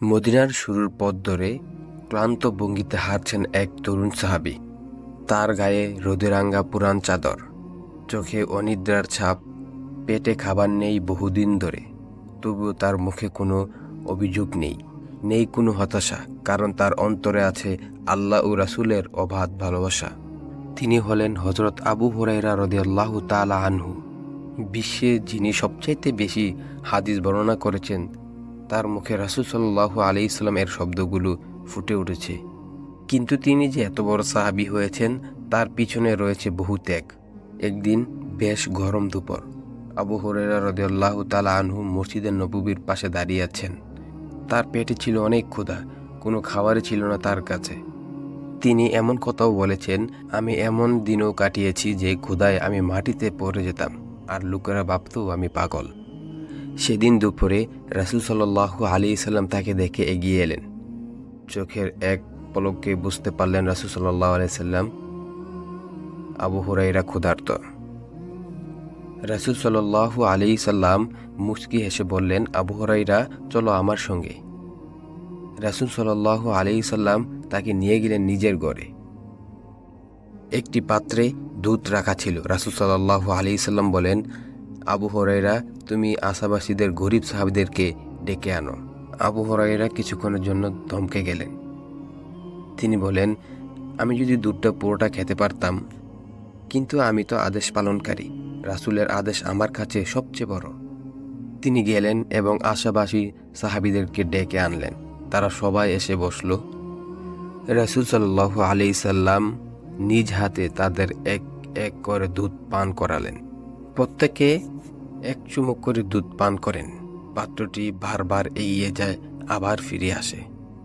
মদিনার শুরুর পথ ধরে ক্লান্ত ভঙ্গিতে হাঁটছেন এক তরুণ সাহাবি। তার গায়ে রোদেরাঙ্গা পুরান চাদর, চোখে অনিদ্রার ছাপ, পেটে খাবার নেই বহুদিন ধরে। তবুও তার মুখে কোনো অভিযোগ নেই নেই কোনো হতাশা, কারণ তার অন্তরে আছে আল্লাহ ও রাসুলের অবাধ ভালোবাসা। তিনি হলেন হজরত আবু হুরাইরা রদিয়াল্লাহু তালা আনহু। বিশ্বে যিনি সবচাইতে বেশি হাদিস বর্ণনা করেছেন তার মুখে রাসুল সাল্লাহ আলি ইসলামের শব্দগুলো ফুটে উঠেছে। কিন্তু তিনি যে এত বড় সাহাবি হয়েছেন, তার পিছনে রয়েছে বহু ত্যাগ। একদিন বেশ গরম দুপুর। আবু হরেরা রদিয়াল্লাহ তালা আনহু মসজিদের নবুবির পাশে দাঁড়িয়ে আছেন। তার পেটে ছিল অনেক ক্ষুধা, কোনো খাবারই ছিল না তার কাছে। তিনি এমন কথাও বলেছেন, আমি এমন দিনও কাটিয়েছি যে ক্ষুধায় আমি মাটিতে পড়ে যেতাম, আর লোকেরা ভাবতো আমি পাগল। সেদিন দুপুরে রাসুল সাল্লাহ আলী সাল্লাম তাকে দেখে এগিয়ে এলেন। চোখের এক পলককে বুঝতে পারলেন রাসুল সাল্লাহ আলি সাল্লাম আবু হুরাইরা ক্ষুধার্ত। রাসুল সাল্লাহ আলী সাল্লাম মুস্কি হেসে বললেন, আবু হুরাইরা চলো আমার সঙ্গে। রাসুল সাল্লাহ আলী সাল্লাম তাকে নিয়ে গেলেন নিজের ঘরে। একটি পাত্রে দুধ রাখা ছিল। রাসুল সাল্লাহ আলী সাল্লাম বলেন আবু হরাইরা তুমি আশাবাসীদের, গরিব সাহাবিদেরকে ডেকে আনো। আবু হরাইরা কিছুক্ষণের জন্য ধমকে গেলেন। তিনি বলেন, আমি যদি দুধটা পুরোটা খেতে পারতাম, কিন্তু আমি তো আদেশ পালনকারী। রাসুলের আদেশ আমার কাছে সবচেয়ে বড়। তিনি গেলেন এবং আশাবাসী সাহাবিদেরকে ডেকে আনলেন। তারা সবাই এসে বসল। রাসুল সাল্লাহ আলি সাল্লাম নিজ হাতে তাদের এক এক করে দুধ পান করালেন। প্রত্যেকে এক চুমুক করে দুধ পান করেন। পাত্রটি বারবার এগিয়ে যায়, আবার ফিরে আসে।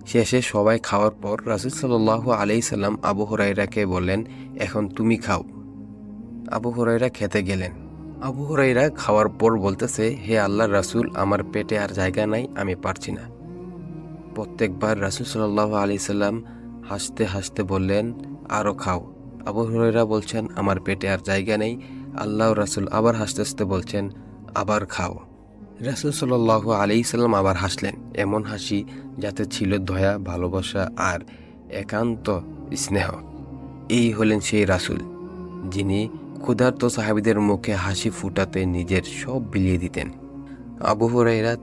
শেষে সবাই খাওয়ার পর রাসুল সাল্লাহ আলি সাল্লাম আবু হরাইরাকে বললেন, এখন তুমি খাও। আবু হরাইরা খেতে গেলেন। আবু হরাইরা খাওয়ার পর বলতেছে, হে আল্লাহ রাসুল, আমার পেটে আর জায়গা নাই, আমি পারছি না। প্রত্যেকবার রাসুল সাল্লাহ আলি সাল্লাম হাসতে হাসতে বললেন আরও খাও। আবু হরাইরা বলছেন, আমার পেটে আর জায়গা নেই আল্লাহ রাসুল আবার হাসতে হাসতে বলছেন, আবার খাও। রাসুল সাল্লাহ আলি সাল্লাম আবার হাসলেন। এমন হাসি যাতে ছিল দয়া, ভালোবাসা আর একান্ত স্নেহ। এই হলেন সেই রাসুল, যিনি ক্ষুধার্ত সাহাবিদের মুখে হাসি ফুটাতে নিজের সব বিলিয়ে দিতেন। আবু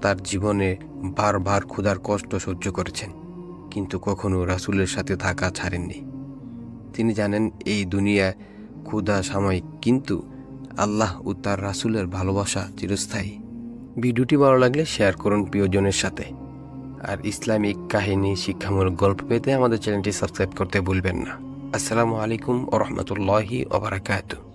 তার জীবনে বারবার ক্ষুধার কষ্ট সহ্য করেছেন, কিন্তু কখনো রাসুলের সাথে থাকা ছাড়েননি। তিনি জানেন, এই দুনিয়া ক্ষুধা সাময়িক, কিন্তু আল্লাহ ও তার রাসুলের ভালোবাসা চিরস্থায়ী। ভিডিওটি ভালো লাগলে শেয়ার করুন প্রিয়জনের সাথে। আর ইসলামিক কাহিনী, শিক্ষামূলক গল্প পেতে আমাদের চ্যানেলটি সাবস্ক্রাইব করতে ভুলবেন না। আসসালামু আলাইকুম ও রহমতুল্লাহি ওবরাকাতু